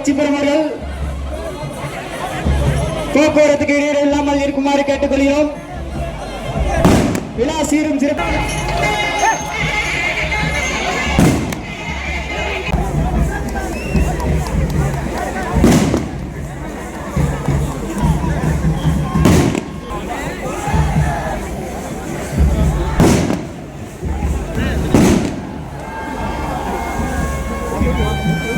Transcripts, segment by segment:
லட்சுமிபுரம் அவர்கள் போக்குவரத்துக்கு இடையூறு இல்லாமல் இருக்குமாறு கேட்டுக்கொள்கிறோம். விழா சீரும் சிறப்பு.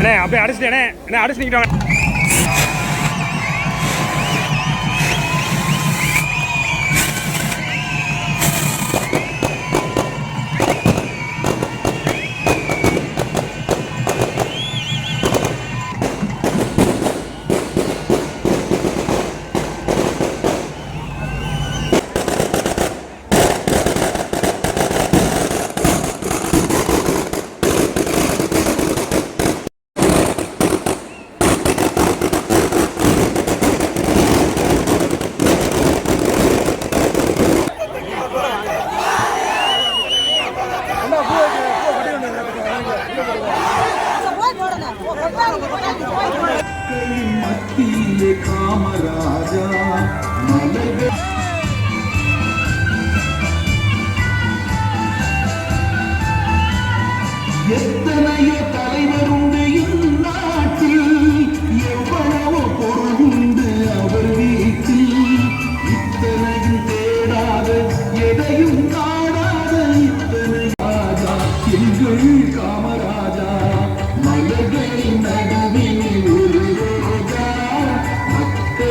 அண்ணே அப்படியே அடிச்சுட்டேனே அண்ணே. அடிச்சு நிற்கிறாங்க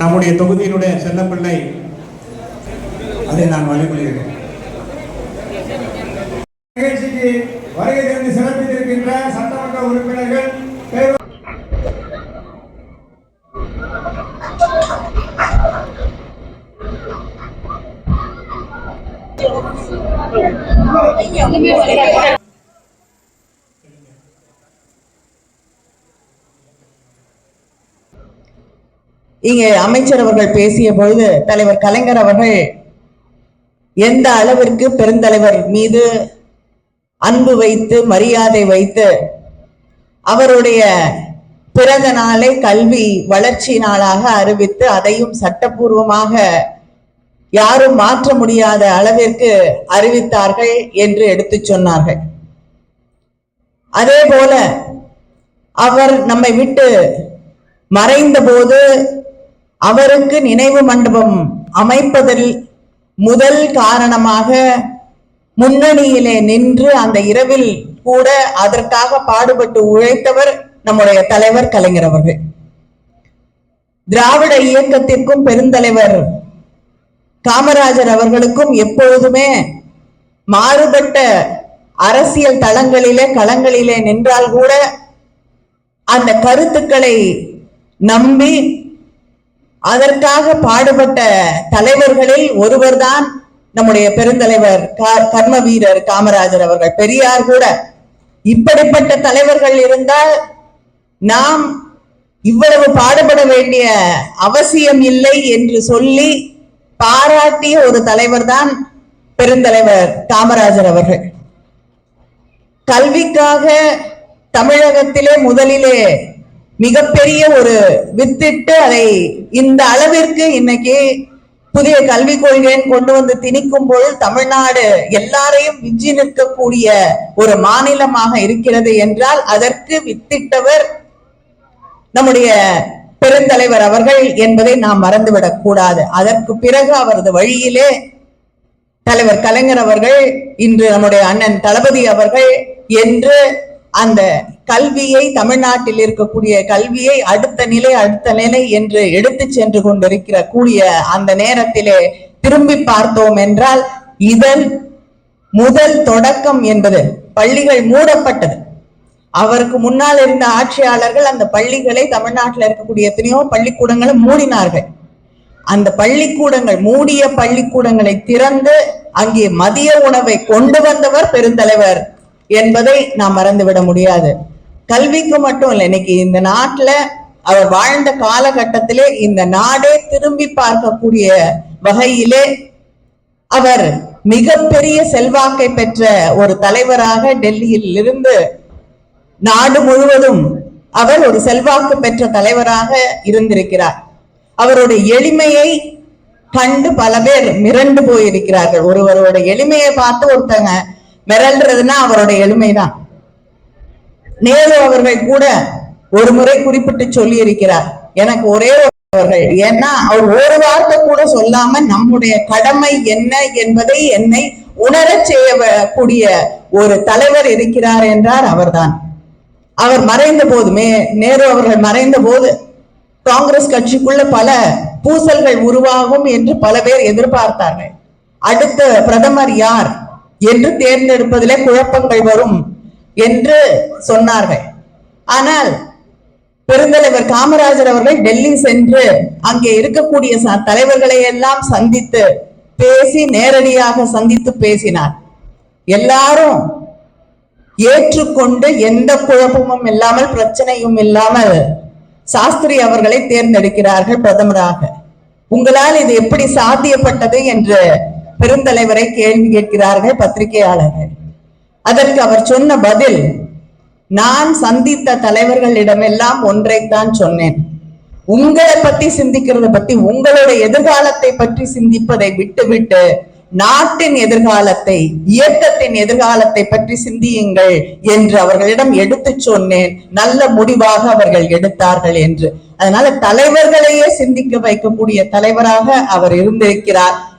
நம்முடைய தொகுதியினுடைய செல்லப்பிள்ளை அதை நான் வழிமொழிகிறேன் நிகழ்ச்சிக்கு வருகை தந்து சிறப்பித்திருக்கின்ற சட்டமன்ற உறுப்பினர்கள் இங்கே அமைச்சர் அவர்கள் பேசிய பொழுது தலைவர் கலைஞர் அவர்கள் எந்த அளவிற்கு பெருந்தலைவர் மீது அன்பு வைத்து மரியாதை வைத்து அவருடைய பிறந்த நாளை கல்வி வளர்ச்சி நாளாக அறிவித்து அதையும் சட்டப்பூர்வமாக யாரும் மாற்ற முடியாத அளவிற்கு அறிவித்தார்கள் என்று எடுத்து சொன்னார்கள். அதே போல அவர் நம்மை விட்டு மறைந்த போது அவருக்கு நினைவு மண்டபம் அமைப்பதில் முதல் காரணமாக முன்னணியிலே நின்று அந்த இரவில் கூட அதற்காக பாடுபட்டு உழைத்தவர் நம்முடைய தலைவர் கலைஞர் அவர்கள். திராவிட இயக்கத்திற்கும் பெருந்தலைவர் காமராஜர் அவர்களுக்கும் எப்பொழுதுமே மாறுபட்ட அரசியல் தளங்களிலே களங்களிலே நின்றால் கூட அந்த கருத்துக்களை நம்பி அதற்காக பாடுபட்ட தலைவர்களில் ஒருவர்தான் நம்முடைய பெருந்தலைவர் கர்ம வீரர் காமராஜர் அவர்கள். பெரியார் கூட. இப்படிப்பட்ட தலைவர்கள் இருந்தால் நாம் இவ்வளவு பாடுபட வேண்டிய அவசியம் இல்லை என்று சொல்லி பாராட்டிய ஒரு தலைவர் தான் பெருந்தலைவர் காமராஜர் அவர்கள். கல்விக்காக தமிழகத்திலே முதலிலே மிகப்பெரிய ஒரு வித்திட்டு அதை இந்த அளவிற்கு இன்னைக்கு புதிய கல்விக் கொள்கைன்னு கொண்டு வந்து திணிக்கும் போது தமிழ்நாடு எல்லாரையும் விஞ்சி நிற்கக்கூடிய ஒரு மாநிலமாக இருக்கிறது என்றால் அதற்கு வித்திட்டவர் நம்முடைய பெருந்தலைவர் அவர்கள் என்பதை நாம் மறந்துவிடக் கூடாது. அதற்கு பிறகு அவரது வழியிலே தலைவர் கலைஞர் அவர்கள் இன்று நம்முடைய அண்ணன் தளபதி அவர்கள் என்று அந்த கல்வியை தமிழ்நாட்டில் இருக்கக்கூடிய கல்வியை அடுத்த நிலை அடுத்த நிலை என்று எடுத்து சென்று கொண்டிருக்கிற கூடிய அந்த நேரத்திலே திரும்பி பார்த்தோம் என்றால் இதன் முதல் தொடக்கம் என்பது பள்ளிகள் மூடப்பட்டது. அவருக்கு முன்னால் இருந்த ஆட்சியாளர்கள் அந்த பள்ளிகளை தமிழ்நாட்டில் இருக்கக்கூடிய எத்தனையோ பள்ளிக்கூடங்களை மூடினார்கள். அந்த பள்ளிக்கூடங்கள் மூடிய பள்ளிக்கூடங்களை திறந்து அங்கே மதிய உணவை கொண்டு வந்தவர் பெருந்தலைவர் என்பதை நாம் மறந்துவிட முடியாது. கல்விக்கு மட்டும் இல்லை இன்னைக்கு இந்த நாட்டுல அவர் வாழ்ந்த காலகட்டத்திலே இந்த நாடே திரும்பி பார்க்கக்கூடிய வகையிலே அவர் மிகப்பெரிய செல்வாக்கை பெற்ற ஒரு தலைவராக டெல்லியில் இருந்து நாடு முழுவதும் அவர் ஒரு செல்வாக்கு பெற்ற தலைவராக இருந்திருக்கிறார். அவருடைய எளிமையை கண்டு பல பேர் மிரண்டு போயிருக்கிறார்கள். ஒருவரோட எளிமையை பார்த்து ஒருத்தங்க மிரள்றதுன்னா அவரோட எளிமைதான். நேரு அவர்கள் கூட ஒரு முறை குறிப்பிட்டு சொல்லி இருக்கிறார் எனக்கு ஒரே ஒரு அவர்கள் ஏன்னா அவர் ஒரு வார்த்தை கூட சொல்லாம நம்முடைய கடமை என்ன என்பதை என்னை உணரச் செய்யக்கூடிய ஒரு தலைவர் இருக்கிறார் என்றார் அவர்தான். அவர் மறைந்த போதுமே நேரு அவர்கள் மறைந்த போது காங்கிரஸ் கட்சிக்குள்ள பல பூசல்கள் உருவாகும் என்று பல பேர் எதிர்பார்த்தார்கள். அடுத்த பிரதமர் யார் என்று தேர்ந்தெடுப்பதிலே குழப்பங்கள் வரும் என்று சொன்னார்கள். ஆனால் பெருந்தலைவர் காமராஜர் அவர்கள் டெல்லி சென்று அங்கே இருக்கக்கூடிய தலைவர்களை எல்லாம் சந்தித்து பேசி நேரடியாக சந்தித்து பேசினார். எல்லாரும் ஏற்றுக்கொண்டு எந்த குழப்பமும் இல்லாமல் பிரச்சனையும் இல்லாமல் சாஸ்திரி அவர்களை தேர்ந்தெடுக்கிறார்கள் பிரதமராக. உங்களால் இது எப்படி சாத்தியப்பட்டது என்று பெருந்தலைவரை கேள்வி கேட்கிறார்கள் பத்திரிகையாளர்கள். அதற்கு அவர் சொன்ன பதில் நான் சந்தித்த தலைவர்களிடமெல்லாம் ஒன்றைத்தான் சொன்னேன். உங்களை பத்தி சிந்திக்கிறத பத்தி உங்களோட எதிர்காலத்தை பற்றி சிந்திப்பதை விட்டுவிட்டு நாட்டின் எதிர்காலத்தை இயக்கத்தின் எதிர்காலத்தை பற்றி சிந்தியுங்கள் என்று அவர்களிடம் எடுத்துச் சொன்னேன். நல்ல முடிவாக அவர்கள் எடுத்தார்கள் என்று. அதனால தலைவர்களையே சிந்திக்க வைக்கக்கூடிய தலைவராக அவர் இருந்திருக்கிறார்.